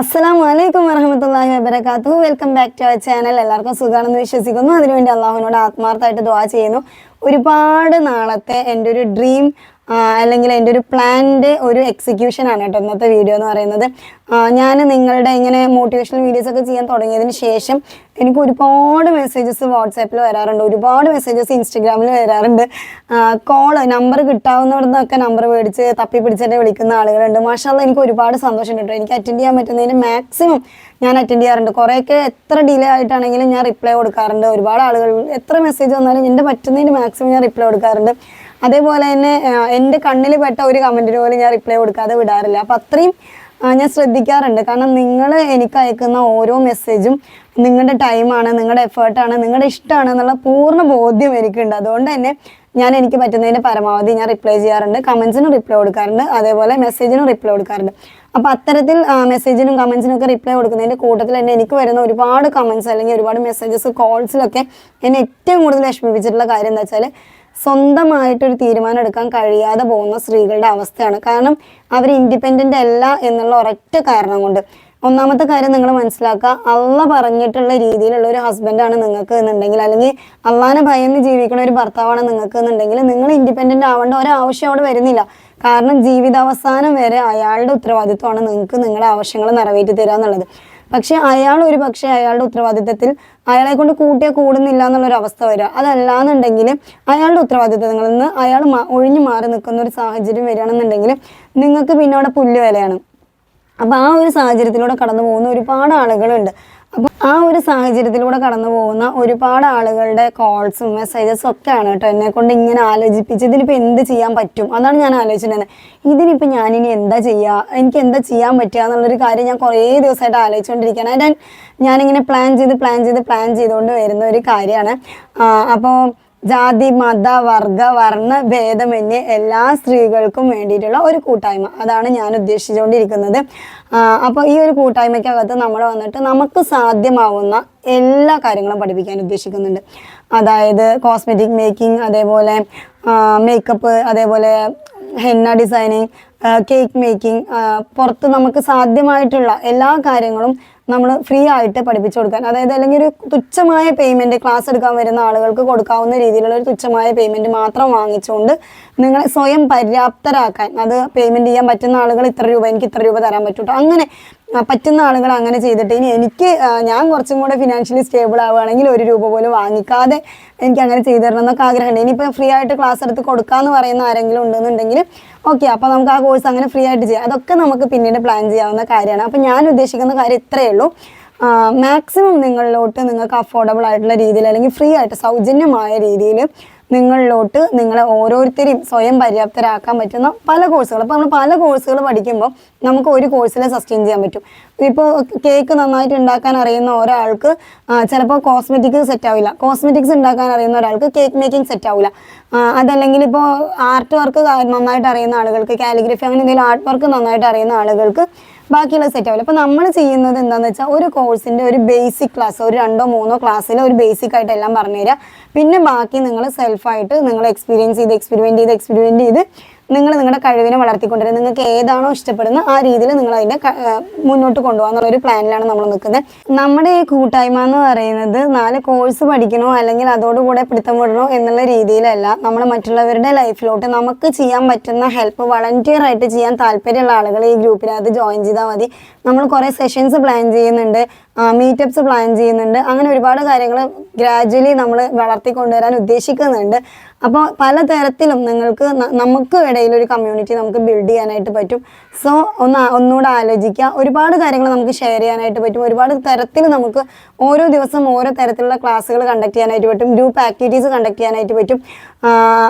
അസ്സലാം വലൈക്കും വരഹമത്തല്ലാഹി വബർക്കാത്തു welcome back to our channel എല്ലാവർക്കും സുഖമാണെന്ന് വിശ്വസിക്കുന്നു. അതിനുവേണ്ടി അള്ളാഹുവിനോട് ആത്മാർത്ഥമായിട്ട് ദുആ ചെയ്യുന്നു. ഒരുപാട് നാളത്തെ എന്റെ ഒരു ഡ്രീം അല്ലെങ്കിൽ എന്റെ ഒരു പ്ലാന്റെ ഒരു എക്സിക്യൂഷൻ ആണ് കേട്ടോ ഇന്നത്തെ വീഡിയോ എന്ന് പറയുന്നത്. ഞാൻ നിങ്ങളുടെ ഇങ്ങനെ മോട്ടിവേഷണൽ വീഡിയോസ് ഒക്കെ ചെയ്യാൻ തുടങ്ങിയതിന് ശേഷം എനിക്ക് ഒരുപാട് മെസ്സേജസ് വാട്സാപ്പിൽ വരാറുണ്ട് ഒരുപാട് മെസ്സേജസ് ഇൻസ്റ്റഗ്രാമിൽ വരാറുണ്ട്. കോൾ നമ്പർ കിട്ടാവുന്നിടന്നൊക്കെ നമ്പർ മേടിച്ച് തപ്പി പിടിച്ചിട്ട് വിളിക്കുന്ന ആളുകളുണ്ട്. മാഷാല്ല എനിക്ക് ഒരുപാട് സന്തോഷം കേട്ടോ. എനിക്ക് അറ്റൻഡ് ചെയ്യാൻ പറ്റുന്നതിന് മാക്സിമം ഞാൻ അറ്റൻഡ് ചെയ്യാറുണ്ട്. കുറേയൊക്കെ എത്ര ഡിലേ ആയിട്ടാണെങ്കിലും ഞാൻ റിപ്ലൈ കൊടുക്കാറുണ്ട്. ഒരുപാട് ആളുകൾ എത്ര മെസ്സേജ് വന്നാലും എന്റെ പറ്റുന്നതിന് മാക്സിമം ഞാൻ റിപ്ലൈ കൊടുക്കാറുണ്ട്. അതേപോലെ തന്നെ എന്റെ കണ്ണിൽ പെട്ട ഒരു കമന്റിന് പോലും ഞാൻ റിപ്ലൈ കൊടുക്കാതെ വിടാറില്ല. അപ്പം അത്രയും ഞാൻ ശ്രദ്ധിക്കാറുണ്ട്. കാരണം നിങ്ങൾ എനിക്ക് അയക്കുന്ന ഓരോ മെസ്സേജും നിങ്ങളുടെ ടൈമാണ് നിങ്ങളുടെ എഫേർട്ടാണ് നിങ്ങളുടെ ഇഷ്ടമാണ് എന്നുള്ള പൂർണ ബോധ്യം എനിക്കുണ്ട്. അതുകൊണ്ട് തന്നെ ഞാൻ എനിക്ക് പറ്റുന്നതിന്റെ പരമാവധി ഞാൻ റിപ്ലൈ ചെയ്യാറുണ്ട്. കമൻസിനും റിപ്ലൈ കൊടുക്കാറുണ്ട്. അതേപോലെ മെസ്സേജിനും റിപ്ലൈ കൊടുക്കാറുണ്ട്. അപ്പോൾ അത്തരത്തിൽ മെസ്സേജിനും കമൻസിനും ഒക്കെ റിപ്ലൈ കൊടുക്കുന്നതിന്റെ കൂട്ടത്തിൽ തന്നെ എനിക്ക് വരുന്ന ഒരുപാട് കമൻസ് അല്ലെങ്കിൽ ഒരുപാട് മെസ്സേജസ് കോൾസിലൊക്കെ എന്നെ ഏറ്റവും കൂടുതൽ വിഷമിപ്പിച്ചിട്ടുള്ള കാര്യം എന്താ വെച്ചാൽ സ്വന്തമായിട്ടൊരു തീരുമാനം എടുക്കാൻ കഴിയാതെ പോകുന്ന സ്ത്രീകളുടെ അവസ്ഥയാണ്. കാരണം അവർ ഇൻഡിപെൻഡന്റ് അല്ല എന്നുള്ള ഒരൊറ്റ കാരണം കൊണ്ട്. ഒന്നാമത്തെ കാര്യം നിങ്ങൾ മനസ്സിലാക്കുക അള്ള പറഞ്ഞിട്ടുള്ള രീതിയിലുള്ള ഒരു ഹസ്ബൻഡാണ് നിങ്ങൾക്ക് എന്നുണ്ടെങ്കിൽ അല്ലെങ്കിൽ അള്ളാനെ ഭയന്ന് ജീവിക്കുന്ന ഒരു ഭർത്താവാണ് നിങ്ങൾക്ക് എന്നുണ്ടെങ്കിൽ നിങ്ങൾ ഇൻഡിപെൻഡന്റ് ആവേണ്ട ഒരാവശ്യം അവിടെ വരുന്നില്ല. കാരണം ജീവിതാവസാനം വരെ അയാളുടെ ഉത്തരവാദിത്വമാണ് നിങ്ങൾക്ക് നിങ്ങളുടെ ആവശ്യങ്ങൾ നിറവേറ്റി തരിക എന്നുള്ളത്. പക്ഷെ അയാൾ ഒരു പക്ഷേ അയാളുടെ ഉത്തരവാദിത്തത്തിൽ അയാളെ കൊണ്ട് കൂട്ടിയാൽ കൂടുന്നില്ല എന്നുള്ളൊരു അവസ്ഥ വരിക. അതല്ലാന്നുണ്ടെങ്കിൽ അയാളുടെ ഉത്തരവാദിത്തങ്ങളിൽ നിന്ന് അയാൾ ഒഴിഞ്ഞു മാറി നിൽക്കുന്ന ഒരു സാഹചര്യം വരികയാണെന്നുണ്ടെങ്കിൽ നിങ്ങൾക്ക് പിന്നെ അവിടെ പുല്ല് വിലയാണ്. അപ്പോൾ ആ ഒരു സാഹചര്യത്തിലൂടെ കടന്നു പോകുന്ന ഒരുപാട് ആളുകളുണ്ട്. അപ്പോൾ ആ ഒരു സാഹചര്യത്തിലൂടെ കടന്നു പോകുന്ന ഒരുപാട് ആളുകളുടെ കോൾസും മെസ്സേജസും ഒക്കെയാണ് കേട്ടോ എന്നെ കൊണ്ട് ഇങ്ങനെ ആലോചിപ്പിച്ച് ഇതിനിപ്പോ എന്ത് ചെയ്യാൻ പറ്റും? അതാണ് ഞാൻ ആലോചിച്ചിട്ടുണ്ടായിരുന്നത് ഇതിനിപ്പോൾ ഞാനിനി എന്താ ചെയ്യുക എനിക്ക് എന്താ ചെയ്യാൻ പറ്റുക എന്നുള്ളൊരു കാര്യം ഞാൻ കുറേ ദിവസമായിട്ട് ആലോചിച്ചുകൊണ്ടിരിക്കുകയാണ് ഞാൻ ഞാനിങ്ങനെ പ്ലാൻ ചെയ്ത് പ്ലാൻ ചെയ്ത് പ്ലാൻ ചെയ്തുകൊണ്ട് വരുന്ന ഒരു കാര്യമാണ്. അപ്പോൾ ജാതി മത വർഗ വർണ ഭേദമന്യേ എല്ലാ സ്ത്രീകൾക്കും വേണ്ടിയിട്ടുള്ള ഒരു കൂട്ടായ്മ. അതാണ് ഞാൻ ഉദ്ദേശിച്ചുകൊണ്ടിരിക്കുന്നത്. അപ്പോൾ ഈ ഒരു കൂട്ടായ്മയ്ക്കകത്ത് നമ്മൾ വന്നിട്ട് നമുക്ക് സാധ്യമാവുന്ന എല്ലാ കാര്യങ്ങളും പഠിപ്പിക്കാൻ ഉദ്ദേശിക്കുന്നുണ്ട്. അതായത് കോസ്മെറ്റിക് മേക്കിംഗ് അതേപോലെ മേക്കപ്പ് അതേപോലെ ഹെന്ന ഡിസൈനിങ് കേക്ക് മേക്കിംഗ് പുറത്ത് നമുക്ക് സാധ്യമായിട്ടുള്ള എല്ലാ കാര്യങ്ങളും നമ്മൾ ഫ്രീ ആയിട്ട് പഠിപ്പിച്ചു കൊടുക്കാൻ. അതായത് അല്ലെങ്കിൽ ഒരു തുച്ഛമായ പേയ്മെന്റ് ക്ലാസ് എടുക്കാൻ വരുന്ന ആളുകൾക്ക് കൊടുക്കാവുന്ന രീതിയിലുള്ള ഒരു തുച്ഛമായ പേയ്മെന്റ് മാത്രം വാങ്ങിച്ചുകൊണ്ട് നിങ്ങളെ സ്വയം പര്യാപ്തരാക്കാൻ അത് പേയ്മെന്റ് ചെയ്യാൻ പറ്റുന്ന ആളുകൾ ഇത്ര രൂപ എനിക്ക് ഇത്ര രൂപ തരാൻ പറ്റൂട്ടോ. അങ്ങനെ പറ്റുന്ന ആളുകൾ അങ്ങനെ ചെയ്തിട്ട് ഇനി എനിക്ക് ഞാൻ കുറച്ചും കൂടെ ഫിനാൻഷ്യലി സ്റ്റേബിൾ ആവുകയാണെങ്കിൽ ഒരു രൂപ പോലും വാങ്ങിക്കാതെ എനിക്ക് അങ്ങനെ ചെയ്തു തരണം എന്നൊക്കെ ആഗ്രഹമുണ്ട്. ഇനിയിപ്പോൾ ഫ്രീ ആയിട്ട് ക്ലാസ് എടുത്ത് കൊടുക്കാമെന്ന് പറയുന്ന ആരെങ്കിലും ഉണ്ടെന്നുണ്ടെങ്കിൽ ഓക്കെ അപ്പോൾ നമുക്ക് ആ കോഴ്സ് അങ്ങനെ ഫ്രീ ആയിട്ട് ചെയ്യാം. അതൊക്കെ നമുക്ക് പിന്നീട് പ്ലാൻ ചെയ്യാവുന്ന കാര്യമാണ്. അപ്പോൾ ഞാൻ ഉദ്ദേശിക്കുന്ന കാര്യം ഇത്രയേ ഉള്ളൂ. മാക്സിമം നിങ്ങളിലോട്ട് നിങ്ങൾക്ക് അഫോർഡബിൾ ആയിട്ടുള്ള രീതിയിൽ അല്ലെങ്കിൽ ഫ്രീ ആയിട്ട് സൗജന്യമായ രീതിയിൽ നിങ്ങളിലോട്ട് നിങ്ങളെ ഓരോരുത്തരെയും സ്വയം പര്യാപ്തരാക്കാൻ പറ്റുന്ന പല കോഴ്സുകൾ അപ്പോൾ നമ്മൾ പല കോഴ്സുകൾ പഠിക്കുമ്പോൾ നമുക്ക് ഒരു കോഴ്സിലെ സസ്റ്റെയിൻ ചെയ്യാൻ പറ്റും. ഇപ്പോൾ കേക്ക് നന്നായിട്ട് ഉണ്ടാക്കാൻ അറിയുന്ന ഒരാൾക്ക് ചിലപ്പോൾ കോസ്മെറ്റിക്സ് സെറ്റ് ആവില്ല. കോസ്മെറ്റിക്സ് ഉണ്ടാക്കാൻ അറിയുന്ന ഒരാൾക്ക് കേക്ക് മേക്കിംഗ് സെറ്റ് ആവില്ല. അതല്ലെങ്കിൽ ഇപ്പോൾ ആർട്ട് വർക്ക് നന്നായിട്ട് അറിയുന്ന ആളുകൾക്ക് കാലിഗ്രഫി അങ്ങനെ എന്തെങ്കിലും ആർട്ട് വർക്ക് നന്നായിട്ട് അറിയുന്ന ആളുകൾക്ക് ബാക്കിയുള്ള സെറ്റ് ആവില്ല. അപ്പോൾ നമ്മൾ ചെയ്യുന്നത് എന്താണെന്ന് വെച്ചാൽ ഒരു കോഴ്സിന്റെ ഒരു ബേസിക് ക്ലാസ് ഒരു രണ്ടോ മൂന്നോ ക്ലാസ്സിൽ ഒരു ബേസിക് ആയിട്ട് എല്ലാം പറഞ്ഞു തരിക പിന്നെ ബാക്കി നിങ്ങൾ സെൽഫായിട്ട് നിങ്ങൾ എക്സ്പീരിയൻസ് ചെയ്ത് എക്സ്പെരിമെന്റ് ചെയ്ത് എക്സ്പെരിമെന്റ് ചെയ്ത് നിങ്ങൾ നിങ്ങളുടെ കഴിവിനെ വളർത്തിക്കൊണ്ടുവരിക നിങ്ങൾക്ക് ഏതാണോ ഇഷ്ടപ്പെടുന്നത് ആ രീതിയിൽ നിങ്ങൾ അതിനെ മുന്നോട്ട് കൊണ്ടുപോകാന്നുള്ള ഒരു പ്ലാനിലാണ് നമ്മൾ നിൽക്കുന്നത്. നമ്മുടെ ഈ കൂട്ടായ്മ എന്ന് പറയുന്നത് നാല് കോഴ്സ് പഠിക്കണോ അല്ലെങ്കിൽ അതോടുകൂടെ പിടുത്തം വിടണോ എന്നുള്ള രീതിയിലല്ല. നമ്മൾ മറ്റുള്ളവരുടെ ലൈഫിലോട്ട് നമുക്ക് ചെയ്യാൻ പറ്റുന്ന ഹെൽപ്പ് വളണ്ടിയർ ആയിട്ട് ചെയ്യാൻ താല്പര്യമുള്ള ആളുകൾ ഈ ഗ്രൂപ്പിനകത്ത് ജോയിൻ ചെയ്താൽ മതി. നമ്മൾ കുറേ സെഷൻസ് പ്ലാൻ ചെയ്യുന്നുണ്ട് മീറ്റപ്സ് പ്ലാൻ ചെയ്യുന്നുണ്ട് അങ്ങനെ ഒരുപാട് കാര്യങ്ങൾ ഗ്രാജുവലി നമ്മൾ വളർത്തിക്കൊണ്ടുവരാൻ ഉദ്ദേശിക്കുന്നുണ്ട്. അപ്പോൾ പലതരത്തിലും നിങ്ങൾക്ക് നമുക്ക് ഇടയിൽ ഒരു കമ്മ്യൂണിറ്റി നമുക്ക് ബിൽഡ് ചെയ്യാനായിട്ട് പറ്റും. സോ ഒന്ന് ഒന്നുകൂടെ ആലോചിക്കുക. ഒരുപാട് കാര്യങ്ങൾ നമുക്ക് ഷെയർ ചെയ്യാനായിട്ട് പറ്റും. ഒരുപാട് തരത്തിൽ നമുക്ക് ഓരോ ദിവസം ഓരോ തരത്തിലുള്ള ക്ലാസ്സുകൾ കണ്ടക്ട് ചെയ്യാനായിട്ട് പറ്റും. ഗ്രൂപ്പ് ആക്ടിവിറ്റീസ് കണ്ടക്ട് ചെയ്യാനായിട്ട് പറ്റും.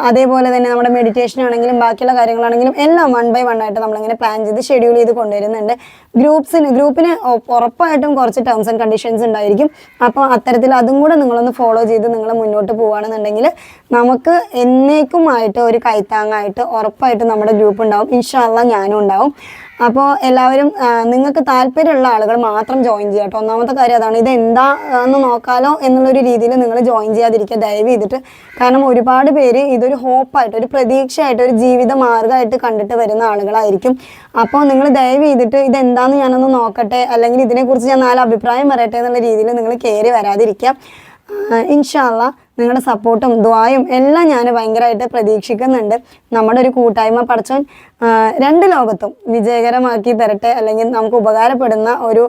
അതേപോലെ തന്നെ നമ്മുടെ മെഡിറ്റേഷൻ ആണെങ്കിലും ബാക്കിയുള്ള കാര്യങ്ങളാണെങ്കിലും എല്ലാം വൺ ബൈ വൺ ആയിട്ട് നമ്മളിങ്ങനെ പ്ലാൻ ചെയ്ത് ഷെഡ്യൂൾ ചെയ്ത് കൊണ്ടുവരുന്നുണ്ട്. ഗ്രൂപ്പ്സിന് ഗ്രൂപ്പിന് ഉറപ്പായിട്ടും കുറച്ച് ടേംസ് ആൻഡ് കണ്ടീഷൻസ് ഉണ്ടായിരിക്കും. അപ്പോൾ അത്തരത്തിൽ അതും കൂടെ നിങ്ങളൊന്ന് ഫോളോ ചെയ്ത് നിങ്ങൾ മുന്നോട്ട് പോവുകയാണെന്നുണ്ടെങ്കിൽ നമുക്ക് എന്നേക്കുമായിട്ട് ഒരു കൈത്താങ്ങായിട്ട് ഉറപ്പായിട്ട് നമ്മുടെ ഗ്രൂപ്പ് ഉണ്ടാവും. ഇൻഷാല്ല ഞാനും ഉണ്ടാവും. അപ്പോൾ എല്ലാവരും നിങ്ങൾക്ക് താല്പര്യമുള്ള ആളുകൾ മാത്രം ജോയിൻ ചെയ്യുക കേട്ടോ. ഒന്നാമത്തെ കാര്യം അതാണ് ഇത് എന്താ എന്ന് നോക്കാലോ എന്നുള്ളൊരു രീതിയിൽ നിങ്ങൾ ജോയിൻ ചെയ്യാതിരിക്കുക ദയവ് ചെയ്തിട്ട്. കാരണം ഒരുപാട് പേര് ഇതൊരു ഹോപ്പായിട്ട് ഒരു പ്രതീക്ഷയായിട്ട് ഒരു ജീവിത മാർഗമായിട്ട് കണ്ടിട്ട് വരുന്ന ആളുകളായിരിക്കും. അപ്പോൾ നിങ്ങൾ ദയവ് ചെയ്തിട്ട് ഇത് എന്താണെന്ന് ഞാനൊന്ന് നോക്കട്ടെ അല്ലെങ്കിൽ ഇതിനെക്കുറിച്ച് ഞാൻ നാല് അഭിപ്രായം പറയട്ടെ എന്നുള്ള രീതിയിൽ നിങ്ങൾ കയറി വരാതിരിക്കുക. ഇൻഷാല്ല നിങ്ങളുടെ സപ്പോർട്ടും ദ്വായും എല്ലാം ഞാൻ ഭയങ്കരമായിട്ട് പ്രതീക്ഷിക്കുന്നുണ്ട്. നമ്മുടെ ഒരു കൂട്ടായ്മ പഠിച്ചോൻ രണ്ട് ലോകത്തും വിജയകരമാക്കി തരട്ടെ അല്ലെങ്കിൽ നമുക്ക് ഉപകാരപ്പെടുന്ന ഒരു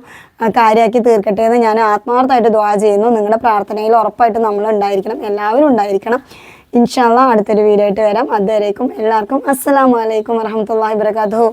കാര്യമാക്കി തീർക്കട്ടെ എന്ന് ഞാൻ ആത്മാർത്ഥമായിട്ട് ദ്വാ ചെയ്യുന്നു. നിങ്ങളുടെ പ്രാർത്ഥനയിൽ ഉറപ്പായിട്ട് നമ്മൾ ഉണ്ടായിരിക്കണം എല്ലാവരും ഉണ്ടായിരിക്കണം. ഇൻഷാല്ല അടുത്തൊരു വീഡിയോ ആയിട്ട് വരാം. അതുവരേക്കും എല്ലാവർക്കും അസ്സാം വലൈക്കും വരഹമുല്ലാ വബർക്കാത്തു